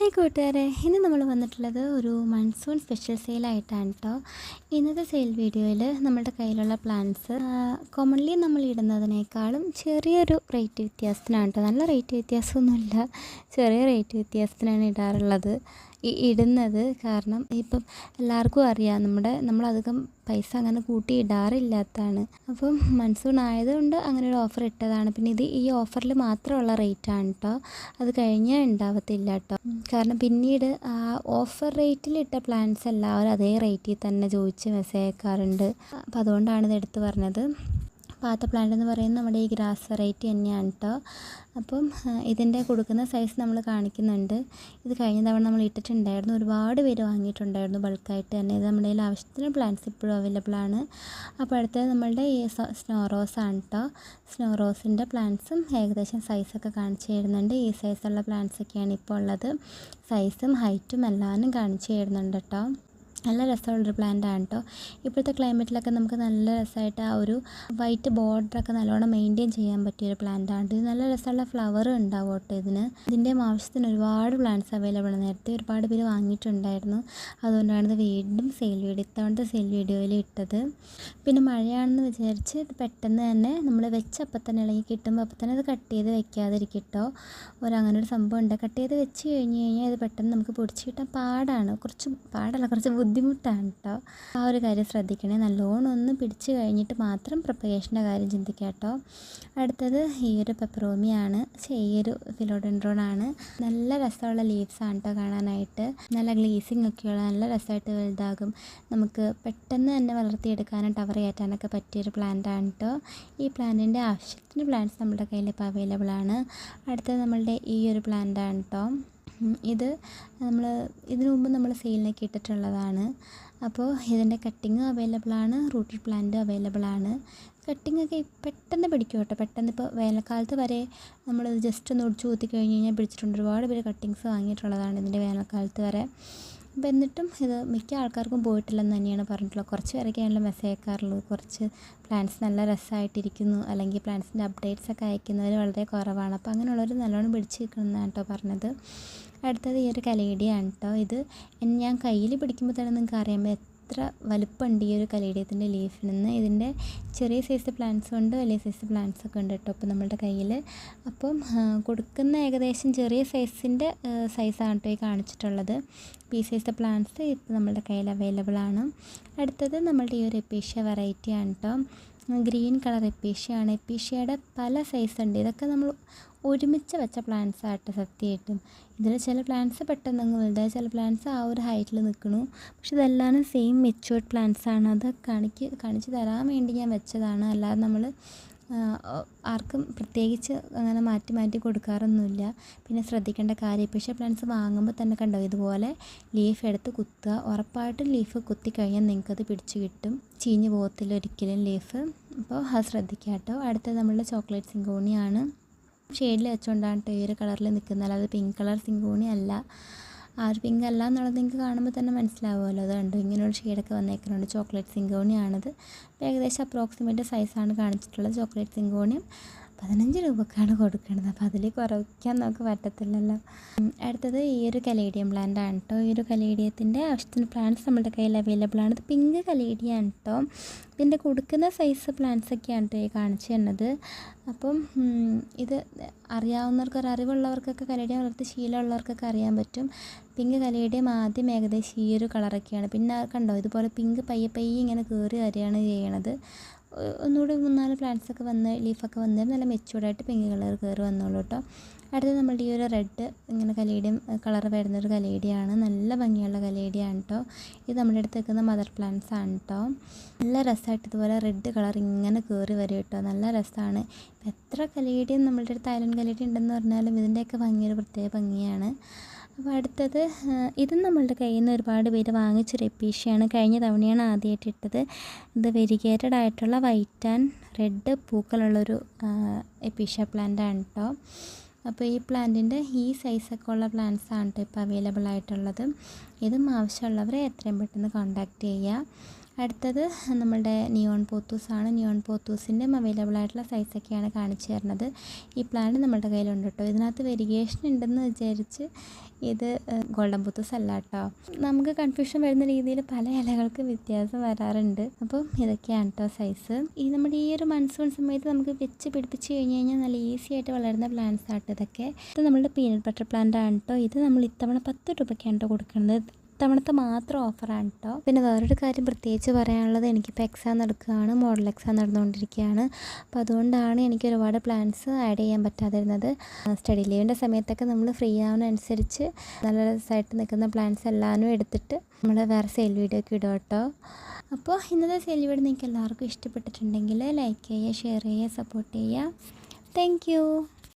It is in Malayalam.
ഹായ് കൂട്ടുകാരെ ഇന്ന് നമ്മൾ വന്നിട്ടുള്ളത് ഒരു മൺസൂൺ സ്പെഷ്യൽ സെയിലായിട്ടാണ് കേട്ടോ ഇന്നത്തെ സെയിൽ വീഡിയോയിൽ നമ്മുടെ കയ്യിലുള്ള പ്ലാന്റ്സ് കോമൺലി നമ്മൾ ഇടുന്നതിനേക്കാളും ചെറിയൊരു റേറ്റ് വ്യത്യാസത്തിനാണ് കേട്ടോ നല്ല റേറ്റ് വ്യത്യാസമൊന്നുമില്ല ചെറിയ റേറ്റ് വ്യത്യാസത്തിനാണ് ഇടാറുള്ളത്. ഈ ഇടുന്നത്. കാരണം ഇപ്പം എല്ലാവർക്കും അറിയാം നമ്മുടെ നമ്മളധികം പൈസ അങ്ങനെ കൂട്ടി ഇടാറില്ലാത്തതാണ്. അപ്പം മൺസൂൺ ആയതുകൊണ്ട് അങ്ങനെ ഒരു ഓഫർ ഇട്ടതാണ്. പിന്നെ ഇത് ഈ ഓഫറിൽ മാത്രമുള്ള റേറ്റാണ് കേട്ടോ അത് കഴിഞ്ഞാൽ ഉണ്ടാവത്തില്ല കേട്ടോ കാരണം പിന്നീട് ആ ഓഫർ റേറ്റിൽ ഇട്ട പ്ലാൻസ് എല്ലാവരും അതേ റേറ്റിൽ തന്നെ ചോദിച്ച് മെസ്സേജ് അയക്കാറുണ്ട്. അപ്പോൾ അതുകൊണ്ടാണ് ഇത് എടുത്ത് പറഞ്ഞത്. പാത്ത പ്ലാന്റ് എന്ന് പറയുന്നത് നമ്മുടെ ഈ ഗ്രാസ് വെറൈറ്റി തന്നെയാണ് കേട്ടോ അപ്പം ഇതിന്റെ കൊടുക്കുന്ന സൈസ് നമ്മൾ കാണിക്കുന്നുണ്ട്. ഇത് കഴിഞ്ഞ തവണ നമ്മൾ ഇട്ടിട്ടുണ്ടായിരുന്നു. ഒരുപാട് പേര് വാങ്ങിയിട്ടുണ്ടായിരുന്നു ബൾക്കായിട്ട് തന്നെ. ഇത് നമ്മുടെ കയ്യിൽ ആവശ്യത്തിന് പ്ലാന്റ്സ് ഇപ്പോഴും അവൈലബിൾ ആണ്. അപ്പോൾ അടുത്തത് നമ്മളുടെ ഈ സ്നോ ആണ് കേട്ടോ സ്നോ റോസിന്റെ പ്ലാന്റ്സും ഏകദേശം സൈസൊക്കെ കാണിച്ചു തരുന്നുണ്ട്. ഈ സൈസുള്ള പ്ലാന്റ്സൊക്കെയാണ് ഇപ്പോൾ ഉള്ളത്. സൈസും ഹൈറ്റും എല്ലാവരും കാണിച്ചു തരുന്നുണ്ട് കേട്ടോ നല്ല രസമുള്ളൊരു പ്ലാന്റ് ആണ് കേട്ടോ ഇപ്പോഴത്തെ ക്ലൈമറ്റിലൊക്കെ നമുക്ക് നല്ല രസമായിട്ട് ആ ഒരു വൈറ്റ് ബോർഡറൊക്കെ നല്ലോണം മെയിന്റെയിൻ ചെയ്യാൻ പറ്റിയൊരു ആണ് ഇത് നല്ല രസമുള്ള ഫ്ലവർ ഉണ്ടാവും കേട്ടോ ഇതിന്. ഇതിന്റെ ആവശ്യത്തിന് ഒരുപാട് പ്ലാന്റ്സ് അവൈലബിൾ ആണ്. നേരത്തെ ഒരുപാട് പേര് വാങ്ങിയിട്ടുണ്ടായിരുന്നു. അതുകൊണ്ടാണ് ഇത് വീണ്ടും സെയിൽ വീഡിയോ ഇത്തവണത്തെ സെയിൽ വീഡിയോയിൽ ഇട്ടത്. പിന്നെ മഴയാണെന്ന് വിചാരിച്ച് ഇത് പെട്ടെന്ന് തന്നെ നമ്മൾ വെച്ചപ്പം തന്നെ ഇളകി കിട്ടുമ്പോൾ അപ്പം തന്നെ അത് കട്ട് ചെയ്ത് വെക്കാതിരിക്കട്ടോ ഒരു അങ്ങനെ ഒരു സംഭവം ഉണ്ട്. കട്ട് ചെയ്ത് വെച്ച് കഴിഞ്ഞ് കഴിഞ്ഞാൽ ഇത് പെട്ടെന്ന് നമുക്ക് പൊടിച്ച് കിട്ടാൻ പാടാണ്. കുറച്ച് പാടല്ല കുറച്ച് ബുദ്ധിമുട്ടാണ് കേട്ടോ ആ ഒരു കാര്യം ശ്രദ്ധിക്കണേ. നല്ലോണം ഒന്ന് പിടിച്ച് കഴിഞ്ഞിട്ട് മാത്രം പ്രപ്പറേഷന്റെ കാര്യം ചിന്തിക്കുക കേട്ടോ അടുത്തത് ഈ ഒരു പെപ്പറോമിയാണ് ഈ ഒരു ആണ് നല്ല രസമുള്ള ലീവ്സ് ആണ് കേട്ടോ കാണാനായിട്ട്. നല്ല ഗ്ലീസിങ് ഒക്കെയുള്ള നല്ല രസമായിട്ട് വലുതാകും. നമുക്ക് പെട്ടെന്ന് തന്നെ വളർത്തിയെടുക്കാനും ടവർ കയറ്റാനൊക്കെ പറ്റിയൊരു പ്ലാന്റ് ആണ് കേട്ടോ ഈ പ്ലാന്റിന്റെ ആവശ്യത്തിന് പ്ലാന്റ്സ് നമ്മുടെ കയ്യിൽ ഇപ്പോൾ അവൈലബിൾ ആണ് അടുത്തത് നമ്മളുടെ ഈ ഒരു പ്ലാന്റ് ആണ് കേട്ടോ ഇത് നമ്മൾ ഇതിനു മുമ്പ് നമ്മൾ സെയിലിനൊക്കെ ഇട്ടിട്ടുള്ളതാണ്. അപ്പോൾ ഇതിന്റെ കട്ടിങ്ങും അവൈലബിൾ ആണ് റൂട്ടഡ് പ്ലാന്റ് അവൈലബിൾ ആണ് കട്ടിങ് ഒക്കെ പെട്ടെന്ന് പിടിക്കും കേട്ടോ പെട്ടെന്ന് ഇപ്പോൾ വേനൽക്കാലത്ത് വരെ നമ്മൾ ജസ്റ്റ് ഒന്ന് ഒടിച്ചു കൂത്തി കഴിഞ്ഞ് കഴിഞ്ഞാൽ പിടിച്ചിട്ടുണ്ട്. ഒരുപാട് പേര് കട്ടിങ്സ് വാങ്ങിയിട്ടുള്ളതാണ് ഇതിന്റെ വേനൽക്കാലത്ത് വരെ. അപ്പോൾ എന്നിട്ടും ഇത് മിക്ക ആൾക്കാർക്കും പോയിട്ടില്ലെന്ന് തന്നെയാണ് പറഞ്ഞിട്ടുള്ളത്. കുറച്ച് പേരൊക്കെയാണല്ലോ മെസ്സേജ് അയക്കാറുള്ളൂ കുറച്ച് പ്ലാന്റ്സ് നല്ല രസമായിട്ടിരിക്കുന്നു അല്ലെങ്കിൽ പ്ലാൻസിന്റെ അപ്ഡേറ്റ്സ് ഒക്കെ അയക്കുന്നവർ വളരെ കുറവാണ്. അപ്പോൾ അങ്ങനെയുള്ളവർ നല്ലോണം പിടിച്ച് നിൽക്കുന്നതാണ് കേട്ടോ പറഞ്ഞത്. അടുത്തത് ഈ ഒരു കലേഡിയാണ് കേട്ടോ ഇത്. ഞാൻ കയ്യിൽ പിടിക്കുമ്പോൾ തന്നെ നിങ്ങൾക്ക് അറിയാൻ എത്ര വലുപ്പമുണ്ട് ഈ ഒരു കലേഡിയത്തിന്റെ ലീഫിൽ നിന്ന് ഇതിന്റെ ചെറിയ സൈസ് പ്ലാന്റ്സും ഉണ്ട് വലിയ സൈസ് പ്ലാന്റ്സ് ഒക്കെ ഉണ്ട് കേട്ടോ അപ്പോൾ നമ്മളുടെ കയ്യിൽ അപ്പം കൊടുക്കുന്ന ഏകദേശം ചെറിയ സൈസിന്റെ സൈസാണ് കേട്ടോ ഈ കാണിച്ചിട്ടുള്ളത്. പീ സൈസ് പ്ലാന്റ്സ് ഇപ്പോൾ നമ്മളുടെ കയ്യിൽ അവൈലബിൾ ആണ്. അടുത്തത് നമ്മളുടെ ഈ ഒരു എപ്പീഷ്യ വെറൈറ്റി ആണ് കേട്ടോ ഗ്രീൻ കളർ എപ്പീഷ്യയാണ് എപ്പീഷ്യയുടെ പല സൈസ് ഉണ്ട്. ഇതൊക്കെ നമ്മൾ ഒരുമിച്ച് വെച്ച പ്ലാന്റ്സ് ആട്ടെ സത്യമായിട്ടും. ഇതിൽ ചില പ്ലാന്റ്സ് പെട്ടെന്ന് അങ്ങ് വലുതായി ചില പ്ലാന്റ്സ് ആ ഒരു ഹൈറ്റിൽ നിൽക്കണു പക്ഷെ ഇതെല്ലാം സെയിം മെച്ചുവേർഡ് പ്ലാന്റ്സ് ആണ്. അത് കാണിക്ക് കാണിച്ച് തരാൻ വേണ്ടി ഞാൻ വെച്ചതാണ്. അല്ലാതെ നമ്മൾ ആർക്കും പ്രത്യേകിച്ച് അങ്ങനെ മാറ്റി മാറ്റി കൊടുക്കാറൊന്നുമില്ല. പിന്നെ ശ്രദ്ധിക്കേണ്ട കാര്യം പക്ഷേ പ്ലാന്റ്സ് വാങ്ങുമ്പോൾ തന്നെ കണ്ടോ ഇതുപോലെ ലീഫ് എടുത്ത് കുത്തുക. ഉറപ്പായിട്ടും ലീഫ് കുത്തി കഴിഞ്ഞാൽ നിങ്ങൾക്കത് പിടിച്ചു കിട്ടും. ചീഞ്ഞ് പോകത്തില്ല ഒരിക്കലും ലീഫ് അപ്പോൾ അത് ശ്രദ്ധിക്കുക കേട്ടോ അടുത്തത് നമ്മളുടെ ചോക്ലേറ്റ് സിങ്കോണിയാണ് ഷെയ്ഡിൽ വെച്ചുകൊണ്ടാണ് കേട്ടോ ഈ ഒരു കളറിൽ നിൽക്കുന്നത് അല്ലാതെ പിങ്ക് കളർ സിങ്കോണി അല്ല. ആ ഒരു പിങ്ക് അല്ല എന്നുള്ളത് നിങ്ങൾക്ക് കാണുമ്പോൾ തന്നെ മനസ്സിലാവുമല്ലോ. അത് കണ്ടു ഇങ്ങനെയുള്ള ഷെയ്ഡൊക്കെ വന്നേക്കുന്നുണ്ട്. ചോക്ലേറ്റ് സിങ്കോണിയാണത് ഏകദേശം അപ്രോക്സിമേറ്റ് സൈസാണ് കാണിച്ചിട്ടുള്ളത്. ചോക്ലേറ്റ് സിങ്കോണിയും പതിനഞ്ച് രൂപക്കാണ് കൊടുക്കുന്നത് അപ്പോൾ അതിൽ കുറയ്ക്കാൻ നമുക്ക് പറ്റത്തില്ലല്ലോ. അടുത്തത് ഈ ഒരു കലേഡിയം പ്ലാന്റ് കേട്ടോ ഈ ഒരു കലേഡിയത്തിന്റെ ആവശ്യത്തിന് പ്ലാന്റ്സ് നമ്മുടെ കയ്യിൽ അവൈലബിൾ ആണ്. ഇത് പിങ്ക് കലേഡിയ ആണ് കേട്ടോ ഇതിന്റെ കൊടുക്കുന്ന സൈസ് പ്ലാന്റ്സ് ഒക്കെയാണ് കേട്ടോ ഈ കാണിച്ചു തന്നത് അപ്പം ഇത് അറിയാവുന്നവർക്ക് ഒരു അറിവുള്ളവർക്കൊക്കെ കലേഡിയം വളർത്തി ശീലമുള്ളവർക്കൊക്കെ അറിയാൻ പറ്റും. പിങ്ക് കലേഡിയം ആദ്യം ഏകദേശം ഈ ഒരു കളറൊക്കെയാണ് പിന്നെ കണ്ടോ ഇതുപോലെ പിങ്ക് പയ്യെ പയ്യെ ഇങ്ങനെ കയറി വരികയാണ് ചെയ്യണത്. ഒന്നുകൂടി മൂന്നാൽ പ്ലാന്റ്സൊക്കെ വന്ന് ലീഫൊക്കെ വന്ന് നല്ല മെച്ചൂർഡായിട്ട് പിങ്ക് കളർ കയറി വന്നോളൂ കേട്ടോ. അടുത്തത് നമ്മളുടെ ഈ ഒരു റെഡ് ഇങ്ങനെ കലേഡിയം കളർ വരുന്നൊരു കലേഡിയാണ്. നല്ല ഭംഗിയുള്ള കലേഡിയാണ് കേട്ടോ ഇത് നമ്മുടെ അടുത്ത് നിൽക്കുന്ന മദർ പ്ലാന്റ്സ് ആണ് കേട്ടോ നല്ല രസമായിട്ട് ഇതുപോലെ റെഡ് കളർ ഇങ്ങനെ കയറി വരും കേട്ടോ. നല്ല രസമാണ്. എത്ര കലേഡിയം നമ്മളുടെ അടുത്ത് ഐലൻഡ് കലേഡിയം ഉണ്ടെന്ന് പറഞ്ഞാലും ഇതിന്റെയൊക്കെ ഭംഗി ഒരു പ്രത്യേക ഭംഗിയാണ്. അപ്പോൾ അടുത്തത് ഇതും നമ്മളുടെ കയ്യിൽ നിന്ന് ഒരുപാട് പേര് വാങ്ങിച്ചൊരു എപ്പീഷ്യയാണ് കഴിഞ്ഞ തവണയാണ് ആദ്യമായിട്ട് ഇട്ടത്. ഇത് വെരിഗേറ്റഡ് ആയിട്ടുള്ള വൈറ്റ് ആൻഡ് റെഡ് പൂക്കളുള്ളൊരു എപ്പീഷ പ്ലാന്റ് ആണ് കേട്ടോ അപ്പോൾ ഈ പ്ലാന്റിന്റെ ഈ സൈസൊക്കെ ഉള്ള പ്ലാന്റ്സ് ആണ് ഇപ്പോൾ അവൈലബിൾ ആയിട്ടുള്ളത്. ഇതും ആവശ്യമുള്ളവരെ എത്രയും പെട്ടെന്ന് കോൺടാക്റ്റ് ചെയ്യുക. അടുത്തത് നമ്മളുടെ നിയോൺ പോത്തൂസാണ് നിയോൺ പോത്തൂസിന്റെ അവൈലബിൾ ആയിട്ടുള്ള സൈസൊക്കെയാണ് കാണിച്ചു തരുന്നത്. ഈ പ്ലാന്റ് നമ്മുടെ കയ്യിലുണ്ട് കേട്ടോ. ഇതിനകത്ത് വെരിഗേഷൻ ഉണ്ടെന്ന് വിചാരിച്ച് ഇത് ഗോൾഡൻ പോത്തൂസ് അല്ല കേട്ടോ. നമുക്ക് കൺഫ്യൂഷൻ വരുന്ന രീതിയിൽ പല ഇലകൾക്ക് വ്യത്യാസം വരാറുണ്ട്. അപ്പം ഇതൊക്കെയാണ് കേട്ടോ സൈസ് ഈ നമ്മുടെ ഈ ഒരു മൺസൂൺ സമയത്ത് നമുക്ക് വെച്ച് പിടിപ്പിച്ച് കഴിഞ്ഞ് കഴിഞ്ഞാൽ നല്ല ഈസി ആയിട്ട് വളരുന്ന പ്ലാന്റ്സ് ആട്ടോ ഇതൊക്കെ. ഇത് നമ്മളുടെ പീനട്ട് ബട്ടർ പ്ലാന്റ് ആണ് കേട്ടോ. ഇത് നമ്മൾ ഇത്തവണ പത്ത് രൂപയ്ക്കാണ് കേട്ടോ കൊടുക്കുന്നത്. ഇത്തവണത്തെ മാത്രം ഓഫറാണ് കേട്ടോ. പിന്നെ വേറൊരു കാര്യം പ്രത്യേകിച്ച് പറയാനുള്ളത് എനിക്കിപ്പോൾ എക്സാം നടക്കുകയാണ് മോഡൽ എക്സാം നടന്നുകൊണ്ടിരിക്കുകയാണ്. അപ്പോൾ അതുകൊണ്ടാണ് എനിക്ക് ഒരുപാട് പ്ലാൻസ് ആഡ് ചെയ്യാൻ പറ്റാതിരുന്നത്. സ്റ്റഡി ലീവിന്റെ സമയത്തൊക്കെ നമ്മൾ ഫ്രീ ആവുന്നതനുസരിച്ച് നല്ല രസമായിട്ട് നിൽക്കുന്ന പ്ലാൻസ് എല്ലാവരും എടുത്തിട്ട് നമ്മൾ വേറെ സെയിൽ വീഡിയോ ഒക്കെ ഇടും കേട്ടോ. അപ്പോൾ ഇന്നത്തെ സെയിൽ വീഡിയോ നിങ്ങൾക്ക് എല്ലാവർക്കും ഇഷ്ടപ്പെട്ടിട്ടുണ്ടെങ്കിൽ ലൈക്ക് ചെയ്യുക ഷെയർ ചെയ്യുക സപ്പോർട്ട് ചെയ്യുക. താങ്ക്